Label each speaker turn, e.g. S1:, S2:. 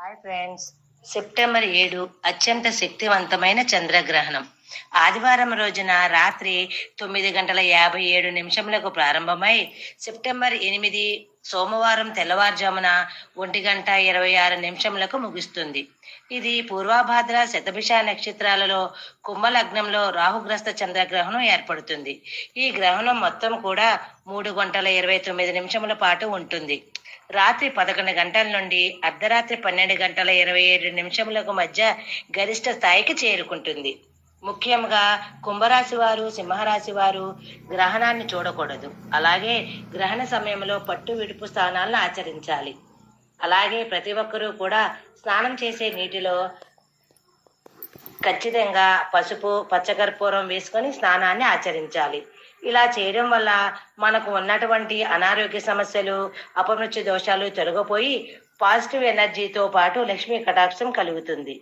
S1: Hi friends September ఏడు అత్యంత శక్తివంతమైన చంద్రగ్రహణం. ఆదివారం రోజున రాత్రి తొమ్మిది గంటల యాభై ఏడు నిమిషములకు ప్రారంభమై సెప్టెంబర్ ఎనిమిది సోమవారం తెల్లవారుజామున ఒంటి గంట ఇరవై ఆరు నిమిషములకు ముగుస్తుంది. ఇది పూర్వాభాద్ర శతభిష నక్షత్రాలలో కుంభలగ్నంలో రాహుగ్రస్త చంద్రగ్రహణం ఏర్పడుతుంది. ఈ గ్రహణం మొత్తం కూడా మూడు గంటల ఇరవై తొమ్మిది నిమిషముల పాటు ఉంటుంది. రాత్రి పదకొండు గంటల నుండి అర్ధరాత్రి పన్నెండు గంటల ఇరవై ఏడు నిమిషములకు మధ్య గరిష్ట స్థాయికి చేరుకుంటుంది. ముఖ్యంగా కుంభరాశి వారు సింహరాశి వారు గ్రహణాన్ని చూడకూడదు. అలాగే గ్రహణ సమయంలో పట్టు విడుపు స్థానాలను ఆచరించాలి. అలాగే ప్రతి ఒక్కరూ కూడా స్నానం చేసే నీటిలో ఖచ్చితంగా పసుపు పచ్చకర్పూరం వేసుకొని స్నానాన్ని ఆచరించాలి. ఇలా చేయడం వల్ల మనకు ఉన్నటువంటి అనారోగ్య సమస్యలు అపమృత్యు దోషాలు తొలగిపోయి పాజిటివ్ ఎనర్జీతో పాటు లక్ష్మీ కటాక్షం కలుగుతుంది.